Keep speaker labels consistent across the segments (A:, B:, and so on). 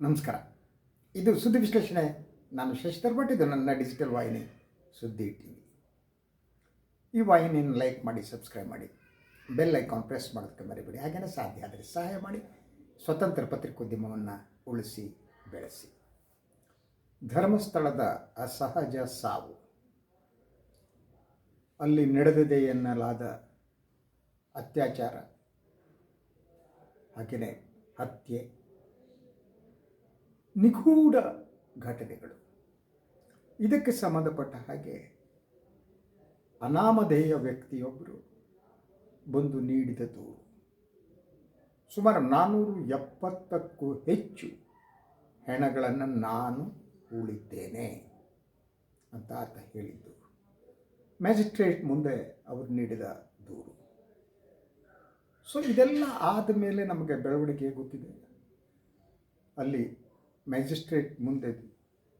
A: ನಮಸ್ಕಾರ. ಇದು ಸುದ್ದಿ ವಿಶ್ಲೇಷಣೆ. ನಾನು ಶಶಿಧರ್ ಭಟ್, ಇದು ನನ್ನ ಡಿಜಿಟಲ್ ವಾಹಿನಿ, ಸುದ್ದಿ ಟಿವಿ. ಈ ವಾಹಿನಿಯನ್ನು ಲೈಕ್ ಮಾಡಿ ಸಬ್ಸ್ಕ್ರೈಬ್ ಮಾಡಿ. ಬೆಲ್ ಐಕಾನ್ ಪ್ರೆಸ್ ಮಾಡೋದಕ್ಕೆ ಮರಿಬೇಡಿ. ಹಾಗೆಯೇ ಸಾಧ್ಯ ಆದರೆ ಸಹಾಯ ಮಾಡಿ. ಸ್ವತಂತ್ರ ಪತ್ರಿಕೋದ್ಯಮವನ್ನು ಉಳಿಸಿ, ಬೆಳೆಸಿ. ಧರ್ಮಸ್ಥಳದ ಅಸಹಜ ಸಾವು. ಅಲ್ಲಿ ನಡೆದಿದೆ ಎನ್ನಲಾದ ಅತ್ಯಾಚಾರ. ಹಾಗೆಯೇ ಹತ್ಯೆ. ನಿಗೂಢ ಘಟನೆಗಳು. ಇದಕ್ಕೆ ಸಂಬಂಧಪಟ್ಟ ಹಾಗೆ ಅನಾಮಧೇಯ ವ್ಯಕ್ತಿಯೊಬ್ಬರು ಬಂದು ನೀಡಿದ ದೂರು. ಸುಮಾರು ನಾನ್ನೂರು ಎಪ್ಪತ್ತಕ್ಕೂ ಹೆಚ್ಚು ಹೆಣಗಳನ್ನು ನಾನು ಉಳಿದ್ದೇನೆ ಅಂತ ಆತ ಹೇಳಿದ್ದು. ಮ್ಯಾಜಿಸ್ಟ್ರೇಟ್ ಮುಂದೆ ಅವರು ನೀಡಿದ ದೂರು. ಸೊ ಇದೆಲ್ಲ ಆದ ಮೇಲೆ ನಮಗೆ ಬೆಳವಣಿಗೆ ಗೊತ್ತಿದೆ? ಅಲ್ಲಿ ಮ್ಯಾಜಿಸ್ಟ್ರೇಟ್ ಮುಂದೆ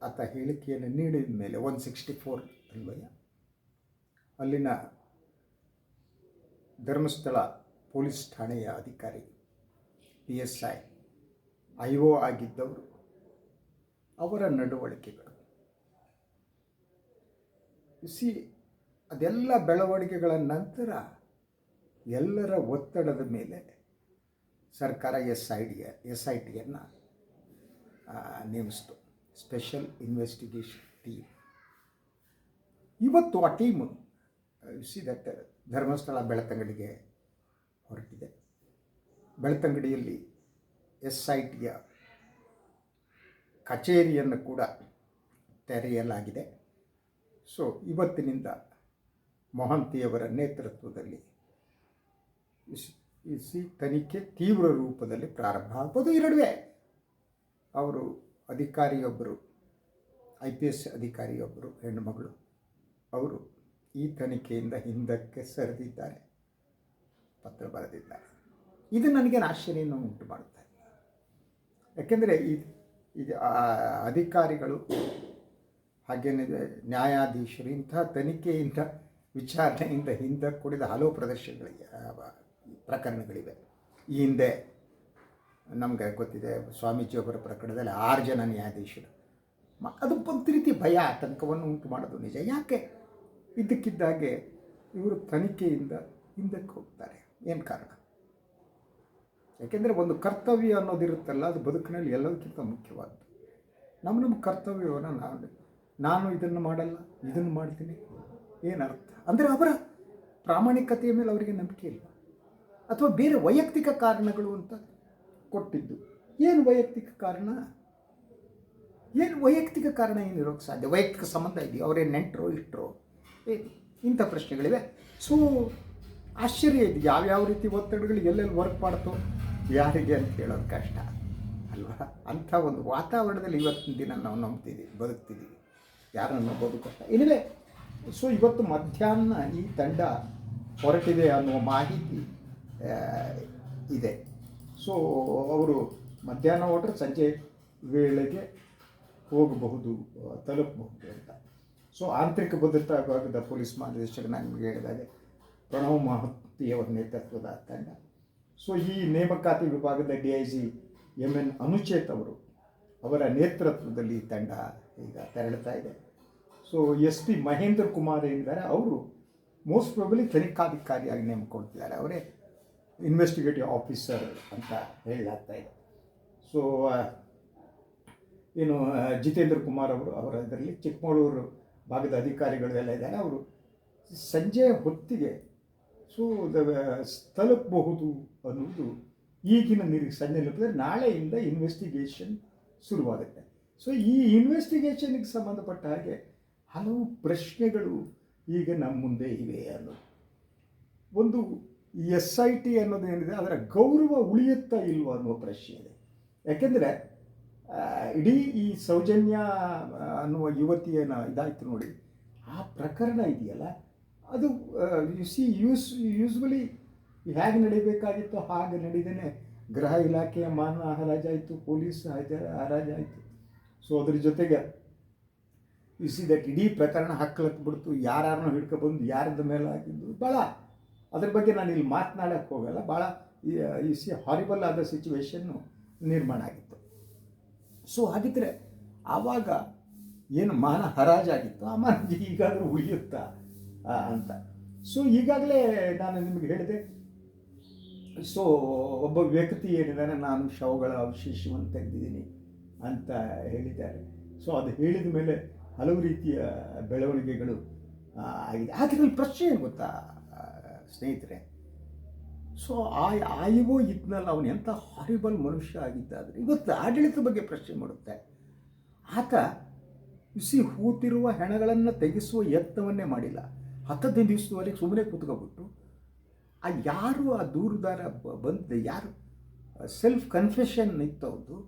A: ಆತ ಹೇಳಿಕೆಯನ್ನು ನೀಡಿದ ಮೇಲೆ ಒನ್ ಸಿಕ್ಸ್ಟಿ ಫೋರ್ ಅನ್ವಯ ಅಲ್ಲಿನ ಧರ್ಮಸ್ಥಳ ಪೊಲೀಸ್ ಠಾಣೆಯ ಅಧಿಕಾರಿ P S I I O ಆಗಿದ್ದವರು. ಅವರ ನಡವಳಿಕೆಗಳು. ಸಿ ಅದೆಲ್ಲ ಬೆಳವಣಿಗೆಗಳ ನಂತರ ಎಲ್ಲರ ಒತ್ತಡದ ಮೇಲೆ ಸರ್ಕಾರ S I D S I ಟಿಯನ್ನು ನೇಮಿಸ್ತು. ಸ್ಪೆಷಲ್ ಇನ್ವೆಸ್ಟಿಗೇಷನ್ ಟೀಮ್ ಇವತ್ತು ಆ ಟೀಮು ಸಿ ದಟ್ ಧರ್ಮಸ್ಥಳ ಬೆಳತಂಗಡಿಗೆ ಹೊರಟಿದೆ. ಬೆಳತಂಗಡಿಯಲ್ಲಿ ಎಸ್ ಐ ಟಿಯ ಕಚೇರಿಯನ್ನು ಕೂಡ ತೆರೆಯಲಾಗಿದೆ. ಸೊ ಇವತ್ತಿನಿಂದ ಮೊಹಂತಿಯವರ ನೇತೃತ್ವದಲ್ಲಿ ಸಿ ತನಿಖೆ ತೀವ್ರ ರೂಪದಲ್ಲಿ ಪ್ರಾರಂಭ ಆಗ್ಬೋದು ನಡುವೆ. ಅವರು ಅಧಿಕಾರಿಯೊಬ್ಬರು, ಐ ಪಿ ಎಸ್ ಅಧಿಕಾರಿಯೊಬ್ಬರು ಹೆಣ್ಣುಮಗಳು ಅವರು ಈ ತನಿಖೆಯಿಂದ ಹಿಂದಕ್ಕೆ ಸರಿದಿದ್ದಾರೆ. ಪತ್ರ ಬರೆದಿದ್ದಾರೆ. ಇದು ನನಗೆ ಆಶ್ಚರ್ಯವನ್ನು ಉಂಟು ಮಾಡುತ್ತೆ. ಯಾಕೆಂದರೆ ಈ ಇದು ಅಧಿಕಾರಿಗಳು ಹಾಗೇನಿದೆ ನ್ಯಾಯಾಧೀಶರು ಇಂತಹ ತನಿಖೆಯಿಂದ, ವಿಚಾರಣೆಯಿಂದ ಹಿಂದಕ್ಕೆ ಕುಡಿದ ಹಲವು ಪ್ರದರ್ಶನಗಳಿಗೆ ಪ್ರಕರಣಗಳಿವೆ. ಈ ಹಿಂದೆ ನಮಗೆ ಗೊತ್ತಿದೆ ಸ್ವಾಮೀಜಿಯೊಬ್ಬರ ಪ್ರಕರಣದಲ್ಲಿ ಆರು ಜನ ನ್ಯಾಯಾಧೀಶರು. ಮ, ಅದು ಒಂದು ರೀತಿ ಭಯ, ಆತಂಕವನ್ನು ಉಂಟು ಮಾಡೋದು ನಿಜ. ಯಾಕೆ? ಇದ್ದಕ್ಕಿದ್ದಾಗೆ ಇವರು ತನಿಖೆಯಿಂದ ಹಿಂದಕ್ಕೆ ಹೋಗ್ತಾರೆ. ಏನು ಕಾರಣ? ಯಾಕೆಂದರೆ ಒಂದು ಕರ್ತವ್ಯ ಅನ್ನೋದಿರುತ್ತಲ್ಲ ಅದು ಬದುಕಿನಲ್ಲಿ ಎಲ್ಲದಕ್ಕಿಂತ ಮುಖ್ಯವಾದ್ದು. ನಮ್ಮ ನಮ್ಮ ಕರ್ತವ್ಯವನ್ನು ನಾನು ನಾನು ಇದನ್ನು ಮಾಡಲ್ಲ, ಇದನ್ನು ಮಾಡ್ತೀನಿ ಏನರ್ಥ ಅಂದರೆ ಅವರ ಪ್ರಾಮಾಣಿಕತೆಯ ಮೇಲೆ ಅವರಿಗೆ ನಂಬಿಕೆ ಇಲ್ಲ. ಅಥವಾ ಬೇರೆ ವೈಯಕ್ತಿಕ ಕಾರಣಗಳು ಅಂತ ಕೊಟ್ಟಿದ್ದು. ಏನು ವೈಯಕ್ತಿಕ ಕಾರಣ? ಏನು ವೈಯಕ್ತಿಕ ಕಾರಣ ಏನಿರೋಕ್ಕೆ ಸಾಧ್ಯ? ವೈಯಕ್ತಿಕ ಸಂಬಂಧ ಇದೆಯೋ? ಅವರೇ ನೆಂಟರು ಇಟ್ಟರು ಏನು? ಇಂಥ ಪ್ರಶ್ನೆಗಳಿವೆ. ಸೊ ಆಶ್ಚರ್ಯ ಇದೆ ಯಾವ್ಯಾವ ರೀತಿ ಒತ್ತಡಗಳು ಎಲ್ಲೆಲ್ಲಿ ವರ್ಕ್ ಮಾಡ್ತೋ? ಯಾರಿಗೆ ಅಂತ ಹೇಳೋದು ಕಷ್ಟ, ಅಲ್ವಾ? ಅಂಥ ಒಂದು ವಾತಾವರಣದಲ್ಲಿ ಇವತ್ತಿನ ದಿನ ನಾವು ನಂಬ್ತಿದ್ದೀವಿ ಬದುಕ್ತಿದ್ದೀವಿ ಯಾರನ್ನು ನಂಬೋದು ಕಷ್ಟ? ಇಲ್ಲವೇ ಸೊ ಇವತ್ತು ಮಧ್ಯಾಹ್ನ ಈ ತಂಡ ಹೊರಟಿದೆ ಅನ್ನುವ ಮಾಹಿತಿ ಇದೆ. ಸೊ ಅವರು ಮಧ್ಯಾಹ್ನ ಹೊರಟ್ರೆ ಸಂಜೆ ವೇಳೆಗೆ ಹೋಗಬಹುದು ತಲುಪಬಹುದು ಅಂತ. ಸೊ ಆಂತರಿಕ ಭದ್ರತಾ ವಿಭಾಗದ ಪೊಲೀಸ್ ಮಹಾನಿರ್ದೇಶಕ ನಾನು ನಿಮಗೆ ಹೇಳಿದಾಗೆ, ಪ್ರಣವ್ ಮಹತ್ತಿಯವರ ನೇತೃತ್ವದ ತಂಡ. ಸೊ ಈ ನೇಮಕಾತಿ ವಿಭಾಗದ D I G M N Anuchet ಅವರು ಅವರ ನೇತೃತ್ವದಲ್ಲಿ ತಂಡ ಈಗ ತೆರಳುತ್ತಾ ಇದೆ. So S P Mahendra Kumar ಏನಿದ್ದಾರೆ ಅವರು ಮೋಸ್ಟ್ ಪ್ರಾಬಲಿ ತನಿಖಾಧಿಕಾರಿಯಾಗಿ ನೇಮಕೊಳ್ತಿದ್ದಾರೆ ಅವರೇ ಇನ್ವೆಸ್ಟಿಗೇಟಿವ್ ಆಫೀಸರ್ ಅಂತ ಹೇಳಲಾಗ್ತಾ ಇದೆ. ಸೊ ಏನು ಜಿತೇಂದ್ರ ಕುಮಾರ್ ಅವರು ಅವರ ಇದರಲ್ಲಿ ಚಿಕ್ಕಮಗಳೂರು ಭಾಗದ ಅಧಿಕಾರಿಗಳು ಎಲ್ಲ ಇದ್ದಾರೆ. ಅವರು ಸಂಜೆ ಹೊತ್ತಿಗೆ ಸೊ ತಲುಪಬಹುದು ಅನ್ನೋದು ಈಗಿನ ಸಂಜೆ ತಲುಪಿದ್ರೆ ನಾಳೆಯಿಂದ ಇನ್ವೆಸ್ಟಿಗೇಷನ್ ಶುರುವಾಗುತ್ತೆ. ಸೊ ಈ ಇನ್ವೆಸ್ಟಿಗೇಷನ್ಗೆ ಸಂಬಂಧಪಟ್ಟ ಹಾಗೆ ಹಲವು ಪ್ರಶ್ನೆಗಳು ಈಗ ನಮ್ಮ ಮುಂದೆ ಇವೆ ಅನ್ನೋದು. ಒಂದು ಎಸ್ ಐ ಟಿ ಅನ್ನೋದೇನಿದೆ ಅದರ ಗೌರವ ಉಳಿಯುತ್ತಾ ಇಲ್ವೋ ಅನ್ನುವ ಪ್ರಶ್ನೆ ಇದೆ. ಯಾಕೆಂದರೆ ಇಡೀ ಈ ಸೌಜನ್ಯ ಅನ್ನುವ ಯುವತಿಯನ್ನ ಇದಾಯಿತು ನೋಡಿ, ಆ ಪ್ರಕರಣ ಇದೆಯಲ್ಲ, ಅದು ಯು ಸಿ ಯೂಸ್ ಯೂಸ್ವಲಿ ಹೇಗೆ ನಡಿಬೇಕಾಗಿತ್ತು ಹಾಗೆ ನಡೀದೇನೆ. ಗೃಹ ಇಲಾಖೆಯ ಮಾನ ಹರಾಜಾಯಿತು ಪೊಲೀಸ್ ಹರಾಜಾಯಿತು ಸೊ ಅದ್ರ ಜೊತೆಗೆ ಯು ಸಿ ದಟ್ ಇಡೀ ಪ್ರಕರಣ ಹಕ್ಕಲತ್ತು ಬಿಡ್ತು ಯಾರನ್ನು ಹಿಡ್ಕೊಬಂದು ಯಾರದ ಮೇಲೆ ಹಾಕಿದ್ದು ಭಾಳ ಅದ್ರ ಬಗ್ಗೆ ನಾನು ಇಲ್ಲಿ ಮಾತನಾಡೋಕ್ಕೆ ಹೋಗಲ್ಲ. ಭಾಳ ಈ ಸಿ ಹಾರಿಬಲ್ ಆದ ಸಿಚುವೇಶನ್ನು ನಿರ್ಮಾಣ ಆಗಿತ್ತು. ಸೊ ಹಾಗಿದ್ರೆ ಆವಾಗ ಏನು ಮಾನ ಹರಾಜಾಗಿತ್ತು? ಆ ಮಾನ ಈಗಾದರೂ ಉಳಿಯುತ್ತಾ? ಅಂತ. ಸೊ ಈಗಾಗಲೇ ನಾನು ನಿಮಗೆ ಹೇಳಿದೆ. ಸೊ ಒಬ್ಬ ವ್ಯಕ್ತಿ ಏನಿದ್ದಾನೆ, ನಾನು ಶವಗಳ ಅವಶೇಷವನ್ನು ತೆಗೆದಿದ್ದೀನಿ ಅಂತ ಹೇಳಿದ್ದಾರೆ. ಸೊ ಅದು ಹೇಳಿದ ಮೇಲೆ ಹಲವು ರೀತಿಯ ಬೆಳವಣಿಗೆಗಳು ಆಗಿದೆ. ಆದರೆ ಪ್ರಶ್ನೆ ಏನು ಗೊತ್ತಾ? ಸ್ನೇಹಿತರೆ, ಸೊ ಆ ಆಯುವೋ ಇದ್ನಲ್ಲ, ಅವನು ಎಂಥ ಹಾರಿಬಲ್ ಮನುಷ್ಯ ಆಗಿದ್ದಾದರೆ ಇವತ್ತು ಆಡಳಿತ ಬಗ್ಗೆ ಪ್ರಶ್ನೆ ಮಾಡುತ್ತೆ. ಆತ ಬಿಸಿ ಹೂತಿರುವ ಹೆಣಗಳನ್ನು ತೆಗೆಸುವ ಯತ್ನವನ್ನೇ ಮಾಡಿಲ್ಲ. ಹತ್ತದ ದಿವಸದವರೆಗೆ ಸುಮ್ಮನೆ ಕೂತ್ಕೊಬಿಟ್ಟು ಆ ಯಾರು ಆ ದೂರದಾರ ಬಂದ ಯಾರು? ಸೆಲ್ಫ್ ಕನ್ಫೆಷನ್ ಇತ್ತು ಅವ್ರದ್ದು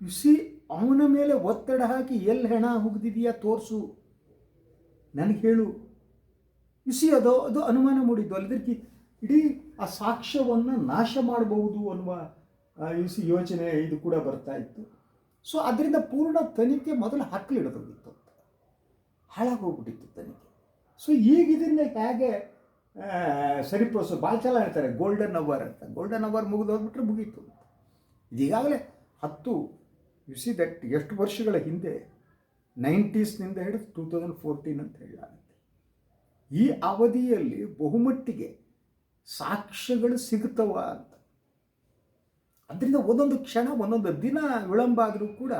A: ಸಿ ಅವನ ಮೇಲೆ ಒತ್ತಡ ಹಾಕಿ ಎಲ್ಲಿ ಹೆಣ ಹುಗ್ದಿದೆಯಾ, ತೋರಿಸು. ನನಗೆ ಹೇಳು ಸಿ ಅದು ಅದು ಅನುಮಾನ ಮೂಡಿದ್ದು. ಅಲ್ಲದಕ್ಕೆ ಇಡೀ ಆ ಸಾಕ್ಷ್ಯವನ್ನು ನಾಶ ಮಾಡಬಹುದು ಅನ್ನುವ ಯು ಸಿ ಯೋಚನೆ ಇದು ಕೂಡ ಬರ್ತಾ ಇತ್ತು. ಸೊ ಅದರಿಂದ ಪೂರ್ಣ ತನಿಖೆ ಮೊದಲು ಹಕ್ಕಲಿಡೋದಿತ್ತು ಹಾಳಾಗೋಗ್ಬಿಟ್ಟಿತ್ತು ತನಿಖೆ. ಸೊ ಈಗ ಇದನ್ನು ಹೇಗೆ ಸರಿಪಡಿಸೋ ಭಾಳ ಚಲ ಹೇಳ್ತಾರೆ ಗೋಲ್ಡನ್ ಅವರ್ ಅಂತ. ಗೋಲ್ಡನ್ ಅವರ್ ಮುಗಿದು ಹೋಗ್ಬಿಟ್ರೆ ಮುಗೀತು. ಈಗಾಗಲೇ ಹತ್ತು ಯು ಸಿ ದಟ್ ಎಷ್ಟು ವರ್ಷಗಳ ಹಿಂದೆ ನೈಂಟೀಸ್ನಿಂದ ಹಿಡಿದು ಟೂ ತೌಸಂಡ್ ಫೋರ್ಟೀನ್ ಅಂತ ಹೇಳಲಾಗುತ್ತೆ ಈ ಅವಧಿಯಲ್ಲಿ ಬಹುಮಟ್ಟಿಗೆ ಸಾಕ್ಷ್ಯಗಳು ಸಿಗ್ತವ ಅಂತ. ಅದರಿಂದ ಒಂದೊಂದು ಕ್ಷಣ, ಒಂದೊಂದು ದಿನ ವಿಳಂಬ ಆದರೂ ಕೂಡ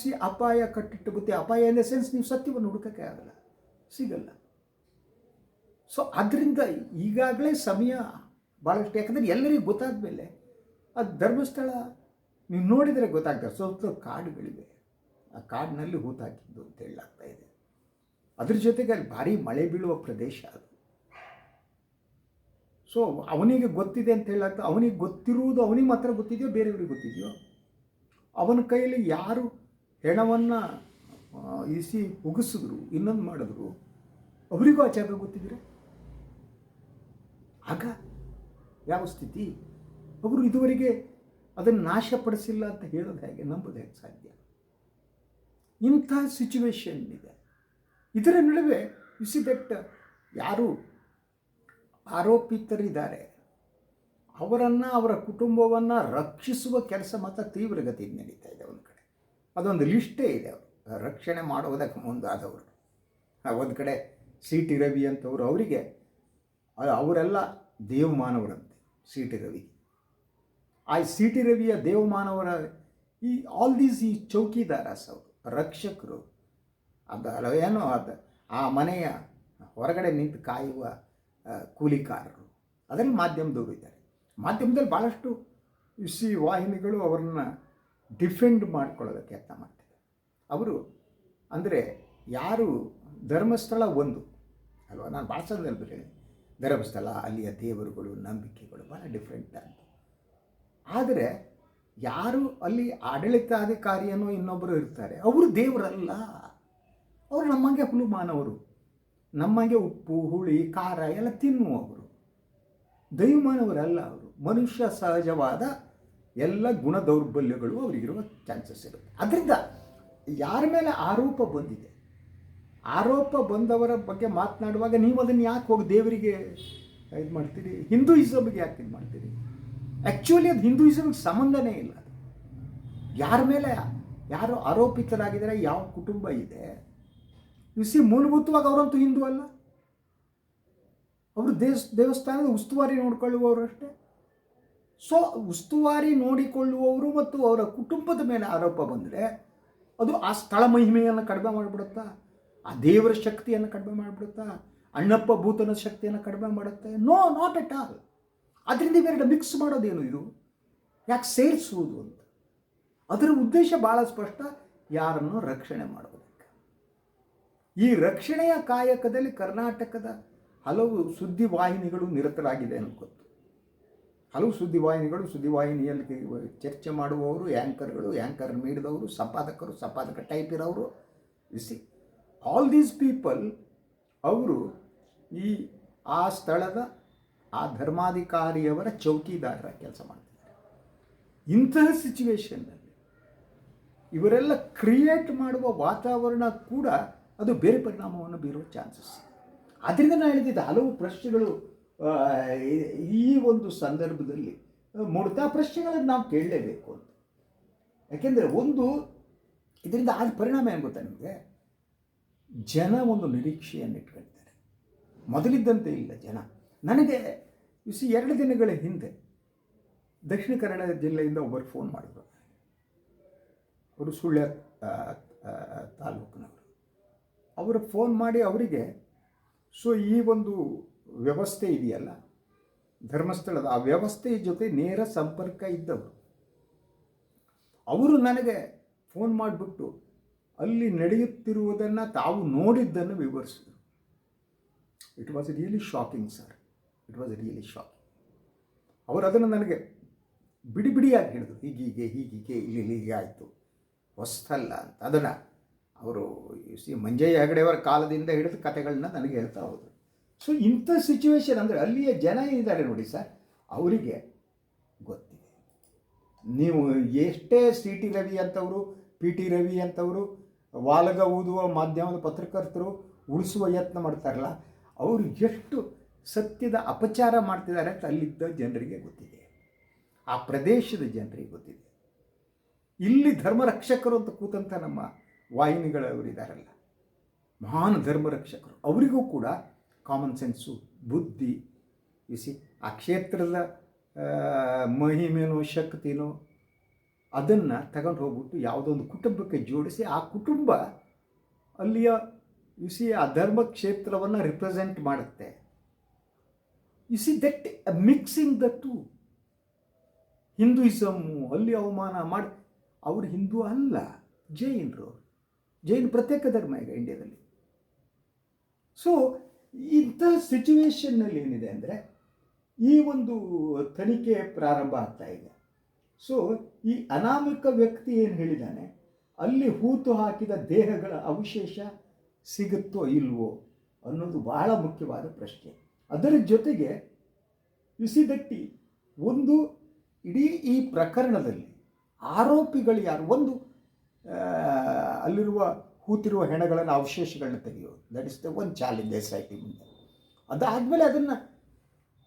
A: ಸಿ ಅಪಾಯ ಕಟ್ಟಿಟ್ಟು ಗೊತ್ತೆ ಅಪಾಯ ಇನ್ ದ ಸೆನ್ಸ್ ನೀವು ಸತ್ಯವನ್ನು ಹುಡುಕಕ್ಕೆ ಆಗಲ್ಲ, ಸಿಗಲ್ಲ. ಸೊ ಅದರಿಂದ ಈಗಾಗಲೇ ಸಮಯ ಭಾಳಷ್ಟು ಯಾಕಂದರೆ ಎಲ್ಲರಿಗೂ ಗೊತ್ತಾದ ಮೇಲೆ ಅದು ಧರ್ಮಸ್ಥಳ ನೀವು ನೋಡಿದರೆ ಗೊತ್ತಾಗ್ತದೆ. ಸ್ವಲ್ಪ ಕಾಡುಗಳಿವೆ. ಆ ಕಾಡಿನಲ್ಲಿ ಹೂತಾಕಿದ್ದು ಅಂತ ಹೇಳಲಾಗ್ತಾ ಇದೆ. ಅದ್ರ ಜೊತೆಗೆ ಅಲ್ಲಿ ಭಾರಿ ಮಳೆ ಬೀಳುವ ಪ್ರದೇಶ ಅದು. ಸೊ ಅವನಿಗೆ ಗೊತ್ತಿದೆ ಅಂತ ಹೇಳಕ್ಕೆ ಅವನಿಗೆ ಗೊತ್ತಿರುವುದು ಅವನಿಗೆ ಮಾತ್ರ ಗೊತ್ತಿದೆಯೋ, ಬೇರೆಯವ್ರಿಗೆ ಗೊತ್ತಿದೆಯೋ? ಅವನ ಕೈಯಲ್ಲಿ ಯಾರು ಹೆಣವನ್ನು ಇಸಿ ಉಗಿಸಿದ್ರು, ಇನ್ನೊಂದು ಮಾಡಿದ್ರು, ಅವರಿಗೂ ಆ ಜಾಗ ಗೊತ್ತಿದ್ರೆ ಆಗ ಯಾವ ಸ್ಥಿತಿ? ಅವರು ಇದುವರೆಗೆ ಅದನ್ನು ನಾಶಪಡಿಸಿಲ್ಲ ಅಂತ ಹೇಳೋದು ಹೇಗೆ? ನಂಬೋದು ಹೇಗೆ ಸಾಧ್ಯ? ಇಂಥ ಸಿಚುವೇಶನ್ ಇದೆ. ಇದರ ನಡುವೆ ಸಿ ದಟ್ ಯಾರು ಆರೋಪಿತರಿದ್ದಾರೆ, ಅವರನ್ನು, ಅವರ ಕುಟುಂಬವನ್ನು ರಕ್ಷಿಸುವ ಕೆಲಸ ಮಾತ್ರ ತೀವ್ರಗತಿಯಿಂದ ನಡೀತಾ ಇದೆ ಒಂದು ಕಡೆ. ಅದೊಂದು ಲಿಸ್ಟೇ ಇದೆ ಅವರು. ರಕ್ಷಣೆ ಮಾಡುವುದಕ್ಕೆ ಮುಂದಾದವರು. ಒಂದು ಕಡೆ ಸಿ ಟಿ ರವಿ ಅಂತವರು, ಅವರಿಗೆ ಅವರೆಲ್ಲ ದೇವಮಾನವರಂತೆ ಸಿ ಟಿ ರವಿ. ಆ ಸಿ ಟಿ ರವಿಯ ದೇವಮಾನವರ ಈ ಆಲ್ ದೀಸ್ ಈ ಚೌಕಿದಾರಸ್ ಅವರು ರಕ್ಷಕರು ಅದು ಅಲ್ಲ ಅದು. ಆ ಮನೆಯ ಹೊರಗಡೆ ನಿಂತು ಕಾಯುವ ಕೂಲಿಕಾರರು. ಅದರಲ್ಲಿ ಮಾಧ್ಯಮದವರು ಇದ್ದಾರೆ. ಮಾಧ್ಯಮದಲ್ಲಿ ಭಾಳಷ್ಟು ಸಿ ವಾಹಿನಿಗಳು ಅವರನ್ನ ಡಿಫೆಂಡ್ ಮಾಡ್ಕೊಳ್ಳೋದಕ್ಕೆ ಯತ್ನ ಮಾಡ್ತಾರೆ ಅವರು ಅಂದರೆ ಯಾರು ಧರ್ಮಸ್ಥಳ ಒಂದು, ಅಲ್ವಾ? ನಾನು ಭಾಳ ಸಂದರ್ಭದಲ್ಲಿ ಧರ್ಮಸ್ಥಳ, ಅಲ್ಲಿಯ ದೇವರುಗಳು, ನಂಬಿಕೆಗಳು ಭಾಳ ಡಿಫ್ರೆಂಟ್ ಅಂತ ಆದರೆ ಯಾರು ಅಲ್ಲಿ ಆಡಳಿತಾಧಿಕಾರಿಯನ್ನು ಇನ್ನೊಬ್ಬರು ಇರ್ತಾರೆ, ಅವರು ದೇವರಲ್ಲ. ಅವರು ನಮ್ಮಂಗೆ ಹುಲುಮಾನವರು ನಮ್ಮಂಗೆ ಉಪ್ಪು, ಹುಳಿ, ಖಾರ ಎಲ್ಲ ತಿನ್ನುವವರು. ದೈವಮಾನವರಲ್ಲ ಅವರು. ಮನುಷ್ಯ ಸಹಜವಾದ ಎಲ್ಲ ಗುಣ ದೌರ್ಬಲ್ಯಗಳು ಅವರಿಗಿರುವ ಚಾನ್ಸಸ್ ಇರುತ್ತೆ. ಅದರಿಂದ ಯಾರ ಮೇಲೆ ಆರೋಪ ಬಂದಿದೆ? ಆರೋಪ ಬಂದವರ ಬಗ್ಗೆ ಮಾತನಾಡುವಾಗ ನೀವು ಅದನ್ನು ಯಾಕೆ ಹೋಗಿ ದೇವರಿಗೆ ಇದು ಮಾಡ್ತೀರಿ? ಹಿಂದೂಯಿಸಮ್ಗೆ ಯಾಕೆ ಇದು ಮಾಡ್ತೀರಿ? ಆ್ಯಕ್ಚುಲಿ ಅದು ಹಿಂದೂಯಿಸಮ್ಗೆ ಸಂಬಂಧನೇ ಇಲ್ಲ ಯಾರ ಮೇಲೆ ಯಾರು ಆರೋಪಿತರಾಗಿದ್ದಾರೆ, ಯಾವ ಕುಟುಂಬ ಇದೆ ಸಿ ಮೂಲಭೂತವಾಗಿ ಅವರಂತೂ ಹಿಂದೂ ಅಲ್ಲ. ಅವರು ದೇಶ, ದೇವಸ್ಥಾನದ ಉಸ್ತುವಾರಿ ನೋಡಿಕೊಳ್ಳುವವರಷ್ಟೇ ಸೊ ಉಸ್ತುವಾರಿ ನೋಡಿಕೊಳ್ಳುವವರು ಮತ್ತು ಅವರ ಕುಟುಂಬದ ಮೇಲೆ ಆರೋಪ ಬಂದರೆ, ಅದು ಆ ಸ್ಥಳ ಮಹಿಮೆಯನ್ನು ಕಡಿಮೆ ಮಾಡಿಬಿಡುತ್ತಾ, ಆ ದೇವರ ಶಕ್ತಿಯನ್ನು ಕಡಿಮೆ ಮಾಡಿಬಿಡುತ್ತಾ, ಅಣ್ಣಪ್ಪ ಭೂತನ ಶಕ್ತಿಯನ್ನು ಕಡಿಮೆ ಮಾಡುತ್ತೆ? ನೋ ನಾಟ್ ಎಟ್ ಆಲ್ ಅದರಿಂದ ಇವೆರಡು ಮಿಕ್ಸ್ ಮಾಡೋದೇನು ಇದು? ಯಾಕೆ ಸೇರಿಸುವುದು ಅಂತ? ಅದರ ಉದ್ದೇಶ ಭಾಳ ಸ್ಪಷ್ಟ. ಯಾರನ್ನು ರಕ್ಷಣೆ ಮಾಡೋದಕ್ಕೆ ಈ ರಕ್ಷಣೆಯ ಕಾಯಕದಲ್ಲಿ ಕರ್ನಾಟಕದ ಹಲವು ಸುದ್ದಿವಾಹಿನಿಗಳು ನಿರತರಾಗಿದೆ ಅಂತ ಗೊತ್ತು. ಹಲವು ಸುದ್ದಿವಾಹಿನಿಗಳು ಸುದ್ದಿವಾಹಿನಿಯಲ್ಲಿ ಚರ್ಚೆ ಮಾಡುವವರು ಆ್ಯಂಕರ್ಗಳು ಆ್ಯಂಕರ್ ನೀಡಿದವರು, ಸಂಪಾದಕರು, ಸಂಪಾದಕ ಟೈಪ್ ಇರೋರು. ಸಿ ಆಲ್ ದೀಸ್ ಪೀಪಲ್ ಅವರು ಈ, ಆ ಸ್ಥಳದ, ಆ ಧರ್ಮಾಧಿಕಾರಿಯವರ ಚೌಕಿದಾರರ ಕೆಲಸ ಮಾಡ್ತಿದ್ದಾರೆ. ಇಂತಹ ಸಿಚುವೇಶನ್ನಲ್ಲಿ ಇವರೆಲ್ಲ ಕ್ರಿಯೇಟ್ ಮಾಡುವ ವಾತಾವರಣ ಕೂಡ ಅದು ಬೇರೆ ಪರಿಣಾಮವನ್ನು ಬೀರುವ ಚಾನ್ಸಸ್. ಅದರಿಂದ ನಾನು ಹೇಳಿದ್ದೆ ಹಲವು ಪ್ರಶ್ನೆಗಳು ಈ- ಒಂದು ಸಂದರ್ಭದಲ್ಲಿ ಮೂಡ್ತಾ ಪ್ರಶ್ನೆಗಳನ್ನು ನಾವು ಕೇಳಲೇಬೇಕು ಅಂತ. ಯಾಕೆಂದರೆ ಒಂದು, ಇದರಿಂದ ಆದ ಪರಿಣಾಮ ಏನು ಗೊತ್ತಾ ನಿಮಗೆ, ಜನ ಒಂದು ನಿರೀಕ್ಷೆಯನ್ನು ಇಟ್ಕೊಳ್ತಾರೆ. ಮೊದಲಿದ್ದಂತೆ ಇಲ್ಲ ಜನ. ನನಗೆ ಸಿ ಎರಡು ದಿನಗಳ ಹಿಂದೆ, ದಕ್ಷಿಣ ಕನ್ನಡ ಜಿಲ್ಲೆಯಿಂದ ಒಬ್ಬರು ಫೋನ್ ಮಾಡಿದ್ರು. ಅವರು ಸುಳ್ಯ ತಾಲೂಕಿನವರು. ಅವರು ಫೋನ್ ಮಾಡಿ ಅವರಿಗೆ, ಸೊ ಈ ಒಂದು ವ್ಯವಸ್ಥೆ ಇದೆಯಲ್ಲ, ಧರ್ಮಸ್ಥಳದ, ಆ ವ್ಯವಸ್ಥೆಯ ಜೊತೆ ನೇರ ಸಂಪರ್ಕ ಇದ್ದವರು. ಅವರು ನನಗೆ ಫೋನ್ ಮಾಡಿಬಿಟ್ಟು ಅಲ್ಲಿ ನಡೆಯುತ್ತಿರುವುದನ್ನು ತಾವು ನೋಡಿದ್ದನ್ನು ವಿವರಿಸಿದರು. It was really shocking sir it was really shocking ಅವರು ಅದನ್ನು ನನಗೆ ಬಿಡಿ ಬಿಡಿಯಾಗಿ ಹೇಳಿದ್ರು. ಹೀಗೀಗೆ ಹೀಗೀಗೆ ಇಲ್ಲಿ, ಹೀಗೆ ಆಯಿತು. ಹೊಸ್ತಲ್ಲ ಅಂತ. ಅದನ್ನು ಅವರು ಸಿ ಮಂಜಯ್ಯ ಹೆಗಡೆಯವರ ಕಾಲದಿಂದ ಹಿಡಿದು ಕತೆಗಳನ್ನ ನನಗೆ ಹೇಳ್ತಾ ಹೋದರು. ಸೊ ಇಂಥ ಸಿಚುವೇಶನ್ ಅಂದರೆ ಅಲ್ಲಿಯ ಜನ ಇದ್ದಾರೆ ನೋಡಿ ಸರ್, ಅವರಿಗೆ ಗೊತ್ತಿದೆ. ನೀವು ಎಷ್ಟೇ ಸಿ ಟಿ ರವಿ ಅಂತವರು, ಪಿ ಟಿ ರವಿ ಅಂತವರು, ವಾಲಗ ಊದುವ ಮಾಧ್ಯಮದ ಪತ್ರಕರ್ತರು ಉಳಿಸುವ ಯತ್ನ ಮಾಡ್ತಾರಲ್ಲ, ಅವರು ಎಷ್ಟು ಸತ್ಯದ ಅಪಚಾರ ಮಾಡ್ತಿದ್ದಾರೆ ಅಂತ ಅಲ್ಲಿದ್ದ ಜನರಿಗೆ ಗೊತ್ತಿದೆ. ಆ ಪ್ರದೇಶದ ಜನರಿಗೆ ಗೊತ್ತಿದೆ. ಇಲ್ಲಿ ಧರ್ಮರಕ್ಷಕರು ಅಂತ ಕೂತಂಥ ನಮ್ಮ ವಾಹಿನಿಗಳವರಿದ್ದಾರಲ್ಲ ಮಹಾನ್ ಧರ್ಮರಕ್ಷಕರು. ಅವರಿಗೂ ಕೂಡ ಕಾಮನ್ ಸೆನ್ಸು ಬುದ್ಧಿ ಇಸಿ ಆ ಕ್ಷೇತ್ರದ ಮಹಿಮೆನೋ, ಶಕ್ತಿನೋ, ಅದನ್ನು ತಗೊಂಡು ಹೋಗ್ಬಿಟ್ಟು ಯಾವುದೋ ಒಂದು ಕುಟುಂಬಕ್ಕೆ ಜೋಡಿಸಿ ಆ ಕುಟುಂಬ ಅಲ್ಲಿಯ ಇಸಿ ಆ ಧರ್ಮ ಕ್ಷೇತ್ರವನ್ನು ರಿಪ್ರೆಸೆಂಟ್ ಮಾಡುತ್ತೆ. You see that mixing the two ಹಿಂದೂಯಿಸಮ್ಮು ಅಲ್ಲಿ ಅವಮಾನ ಮಾಡಿ, ಅವರು ಹಿಂದೂ ಅಲ್ಲ, ಜೈನರು ಜೈನ್ ಪ್ರತ್ಯೇಕ ಧರ್ಮ ಈಗ ಇಂಡಿಯಾದಲ್ಲಿ. ಸೊ ಇಂಥ ಸಿಚುವೇಶನ್ನಲ್ಲಿ ಏನಿದೆ ಅಂದರೆ, ಈ ಒಂದು ತನಿಖೆ ಪ್ರಾರಂಭ ಆಗ್ತಾ ಇದೆ. ಸೊ ಈ ಅನಾಮಿಕ ವ್ಯಕ್ತಿ ಏನು ಹೇಳಿದ್ದಾನೆ ಅಲ್ಲಿ ಹೂತು ಹಾಕಿದ ದೇಹಗಳ ಅವಶೇಷ ಸಿಗುತ್ತೋ ಇಲ್ವೋ ಅನ್ನೋದು ಬಹಳ ಮುಖ್ಯವಾದ ಪ್ರಶ್ನೆ. ಅದರ ಜೊತೆಗೆ ಬಿಸಿದಟ್ಟಿ ಒಂದು ಇಡೀ ಈ ಪ್ರಕರಣದಲ್ಲಿ ಆರೋಪಿಗಳು ಯಾರು? ಒಂದು ಅಲ್ಲಿರುವ ಹೂತಿರುವ ಹೆಣಗಳನ್ನು ಅವಶೇಷಗಳನ್ನ ತೆಗೆಯೋದು that is the one challenge S I T ಮುಂದೆ. ಅದಾದಮೇಲೆ ಅದನ್ನು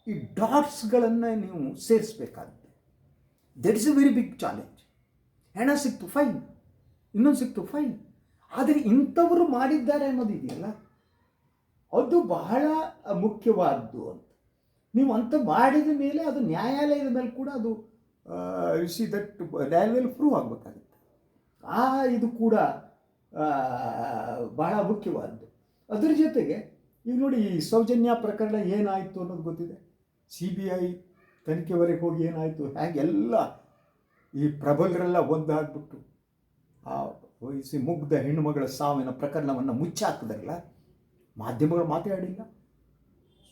A: ಈ ಡಾಟ್ಸ್ಗಳನ್ನು ನೀವು ಸೇರಿಸ್ಬೇಕಾಗುತ್ತೆ. That is a very big challenge ಹೆಣ ಸಿಕ್ತು ಫೈನ್ ಇನ್ನೊಂದು ಸಿಕ್ತು ಫೈನ್ ಆದರೆ ಇಂಥವರು ಮಾಡಿದ್ದಾರೆ ಅನ್ನೋದು ಇದೆಯಲ್ಲ? ಅದು ಬಹಳ ಮುಖ್ಯವಾದ್ದು ಅಂತ. ನೀವು ಅಂತ ಮಾಡಿದ ಮೇಲೆ ಅದು ನ್ಯಾಯಾಲಯದ ಮೇಲೆ ಕೂಡ ಅದು ಸಿ ದಟ್ ನ್ಯಾಯಾಲಯದಲ್ಲಿ ಪ್ರೂವ್ ಆಗಬೇಕಾಗುತ್ತೆ. ಆ, ಇದು ಕೂಡ ಬಹಳ ಮುಖ್ಯವಾದದ್ದು ಅದರ ಜೊತೆಗೆ, ಈಗ ನೋಡಿ ಈ ಸೌಜನ್ಯ ಪ್ರಕರಣ ಏನಾಯಿತು ಅನ್ನೋದು ಗೊತ್ತಿದೆ. ಸಿ ಬಿ ಐ ತನಿಖೆವರೆಗೆ ಹೋಗಿ ಏನಾಯಿತು? ಹೇಗೆಲ್ಲ ಈ ಪ್ರಬಲರೆಲ್ಲ ಒಂದಾಗ್ಬಿಟ್ಟು, ಆ ವಹಿಸಿ ಮುಗ್ಧ ಹೆಣ್ಣುಮಗಳ ಸಾವಿನ ಪ್ರಕರಣವನ್ನು ಮುಚ್ಚಾಕಿದ್ರಲ್ಲ ಮಾಧ್ಯಮಗಳು ಮಾತಾಡಿಲ್ಲ.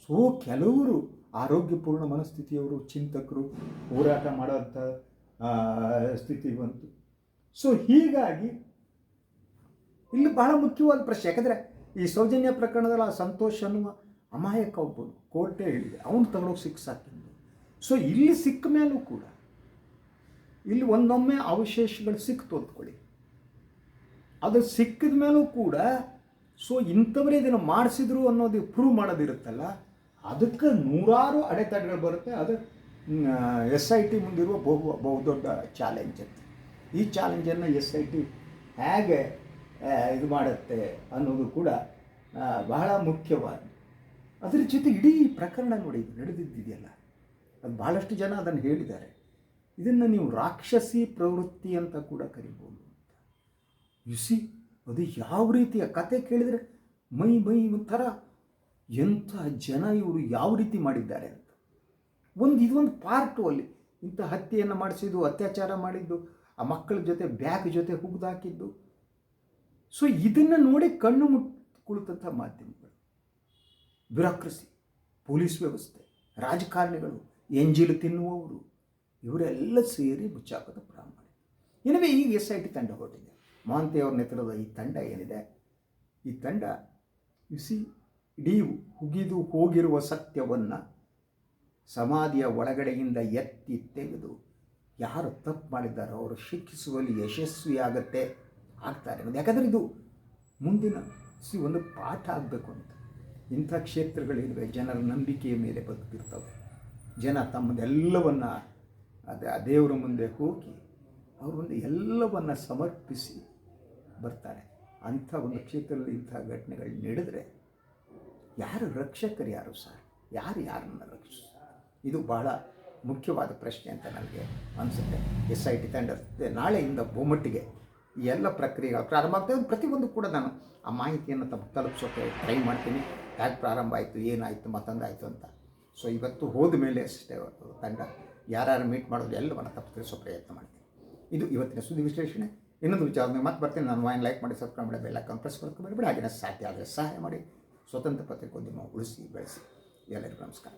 A: ಸೊ, ಕೆಲವರು ಆರೋಗ್ಯಪೂರ್ಣ ಮನಸ್ಥಿತಿಯವರು, ಚಿಂತಕರು, ಹೋರಾಟ ಮಾಡೋಂಥ ಸ್ಥಿತಿ ಬಂತು. ಸೊ, ಹೀಗಾಗಿ ಇಲ್ಲಿ ಬಹಳ ಮುಖ್ಯವಾದ ಪ್ರಶ್ನೆ, ಯಾಕಂದರೆ ಈ ಸೌಜನ್ಯ ಪ್ರಕರಣದಲ್ಲಿ ಆ ಸಂತೋಷ ಅನ್ನುವ ಅಮಾಯಕ ಒಬ್ಬನು ಕೋರ್ಟೇ ಹೇಳಿದೆ, ಅವನು ತಗೊಂಡೋಗಿ ಸಿಕ್ಸಾಕಿದ್ದು ಸೊ ಇಲ್ಲಿ. ಸಿಕ್ಕ ಮೇಲೂ ಕೂಡ, ಇಲ್ಲಿ ಒಂದೊಮ್ಮೆ ಅವಶೇಷಗಳು ಸಿಕ್ತು ಅಂದ್ಕೊಳ್ಳಿ. ಅದು ಸಿಕ್ಕಿದ ಮೇಲೂ ಕೂಡ ಸೊ ಇಂಥವರೇ ಇದನ್ನು ಮಾಡಿಸಿದ್ರು ಅನ್ನೋದು ಪ್ರೂವ್ ಮಾಡೋದಿರುತ್ತಲ್ಲ, ಅದಕ್ಕೆ ನೂರಾರು ಅಡೆತಡೆಗಳು ಬರುತ್ತೆ. ಅದು ಎಸ್ ಐ ಟಿ ಮುಂದಿರುವ ಬಹು ಬಹುದೊಡ್ಡ ಚಾಲೆಂಜ್ ಅಂತ. ಈ ಚಾಲೆಂಜನ್ನು ಎಸ್ ಐ ಟಿ ಹೇಗೆ ಇದು ಮಾಡುತ್ತೆ ಅನ್ನೋದು ಕೂಡ ಬಹಳ ಮುಖ್ಯವಾದ ಅದರ ಜೊತೆ ಇಡೀ ಪ್ರಕರಣ ನೋಡಿ ನಡೆದಿದ್ದಿದೆಯಲ್ಲ? ಅದು ಭಾಳಷ್ಟು ಜನ ಅದನ್ನು ಹೇಳಿದ್ದಾರೆ. ಇದನ್ನು ನೀವು ರಾಕ್ಷಸಿ ಪ್ರವೃತ್ತಿ ಅಂತ ಕೂಡ ಕರಿಬೋದು ಯುಸಿ ಅದು ಯಾವ ರೀತಿಯ ಕತೆ ಕೇಳಿದರೆ ಮೈ ಮೈ ಒಂಥರ ಎಂಥ ಜನ ಇವರು ಯಾವ ರೀತಿ ಮಾಡಿದ್ದಾರೆ ಅಂತ. ಒಂದು, ಇದೊಂದು ಪಾರ್ಟು ಅಲ್ಲಿ ಇಂಥ ಹತ್ಯೆಯನ್ನು ಮಾಡಿಸಿದ್ದು, ಅತ್ಯಾಚಾರ ಮಾಡಿದ್ದು, ಆ ಮಕ್ಕಳ ಜೊತೆ ಬ್ಯಾಗ್ ಜೊತೆ ಹುಗ್ದಾಕಿದ್ದು ಸೊ ಇದನ್ನು ನೋಡಿ ಕಣ್ಣು ಮುಟ್ ಕುಳಿತಂಥ ಮಾಧ್ಯಮಗಳು. ಬ್ಯೂರೋಕ್ರಸಿ ಪೊಲೀಸ್ ವ್ಯವಸ್ಥೆ, ರಾಜಕಾರಣಿಗಳು ಎಂಜಿಲು ತಿನ್ನುವವರು, ಇವರೆಲ್ಲ ಸೇರಿ ಮುಚ್ಚಾಕದ ಪ್ರಾರಂಭ ಏನವೇ ಈಗ ಎಸ್ ಐ ಟಿ ತಂಡ ಹೊರಟಿದೆ. ಮಹಾಂತಿ ಅವ್ರ ನೇತೃತ್ವದ ಈ ತಂಡ ಏನಿದೆ? ಈ ತಂಡ ಇಸಿ ಇಡೀ ಹುಗಿದು ಹೋಗಿರುವ ಸತ್ಯವನ್ನು ಸಮಾಧಿಯ ಒಳಗಡೆಯಿಂದ ಎತ್ತಿ ತೆಗೆದು, ಯಾರು ತಪ್ಪು ಮಾಡಿದ್ದಾರೋ ಅವರು ಶಿಕ್ಷಿಸುವಲ್ಲಿ ಯಶಸ್ವಿಯಾಗತ್ತೆ. ಆಗ್ತಾರೆ ಅನ್ನೋದು ಯಾಕಂದರೆ ಇದು ಮುಂದಿನ ಸಿ ಒಂದು ಪಾಠ ಆಗಬೇಕು ಅಂತ. ಇಂಥ ಕ್ಷೇತ್ರಗಳಿವೆ ಜನರ ನಂಬಿಕೆಯ ಮೇಲೆ ಬದುಕಿರ್ತವೆ ಜನ ತಮ್ಮದೆಲ್ಲವನ್ನು ಅದೇ ಆ ದೇವರ ಮುಂದೆ ಹೋಗಿ ಅವರು ಒಂದು ಎಲ್ಲವನ್ನು ಸಮರ್ಪಿಸಿ ಬರ್ತಾರೆ. ಅಂಥ ಒಂದು ಕ್ಷೇತ್ರದಲ್ಲಿ ಇಂಥ ಘಟನೆಗಳು ನಡೆದರೆ ಯಾರು ರಕ್ಷಕರು ಯಾರು ಸರ್? ಯಾರು ಯಾರನ್ನು ರಕ್ಷಿಸ ಇದು ಬಹಳ ಮುಖ್ಯವಾದ ಪ್ರಶ್ನೆ ಅಂತ ನನಗೆ ಅನಿಸುತ್ತೆ. ಎಸ್ ಐ ಟಿ ತಂಡ ನಾಳೆಯಿಂದ ಬೊಮ್ಮಟ್ಟಿಗೆ ಎಲ್ಲ ಪ್ರಕ್ರಿಯೆಗಳು ಪ್ರಾರಂಭ ಆಗ್ತದೆ ಪ್ರತಿಯೊಂದು ಕೂಡ ನಾನು ಆ ಮಾಹಿತಿಯನ್ನು ತಮ್ಮ ತಲುಪಿಸೋಕೆ ಟ್ರೈ ಮಾಡ್ತೀನಿ. ಹೇಗೆ ಪ್ರಾರಂಭ ಆಯಿತು, ಏನಾಯಿತು, ಮತ್ತೊಂದಾಯಿತು ಅಂತ. ಸೊ ಇವತ್ತು ಹೋದ ಮೇಲೆ ಅಷ್ಟೇ ತಂಡ. ಯಾರ್ಯಾರು ಮೀಟ್ ಮಾಡೋದು ಎಲ್ಲವನ್ನು ತಪ್ಪು ತಿಳಿಸೋ ಪ್ರಯತ್ನ ಮಾಡ್ತೀನಿ. ಇದು ಇವತ್ತಿನ ಸುದ್ದಿ ವಿಶ್ಲೇಷಣೆ. ಇನ್ನೊಂದು ವಿಚಾರ ಮತ್ತೆ ಬರ್ತೀನಿ. ನಾನು ವಾಯಿನ್ ಲೈಕ್ ಮಾಡಿ ಸಬ್ಸ್ಕ್ರೈಬ್ ಮಾಡಿ ಬೆಲ್ಲ ಕಂಪ್ರೆಸ್ ಮಾಡ್ಕೊಬೇಡಿ ಹಾಗೆಯೇ ಸಾಧ್ಯ ಆದರೆ ಸಹಾಯ ಮಾಡಿ. ಸ್ವತಂತ್ರ ಪತ್ರಿಕೋದ್ಯಮ ಉಳಿಸಿ, ಬೆಳೆಸಿ. ಎಲ್ಲರಿಗೂ ನಮಸ್ಕಾರ.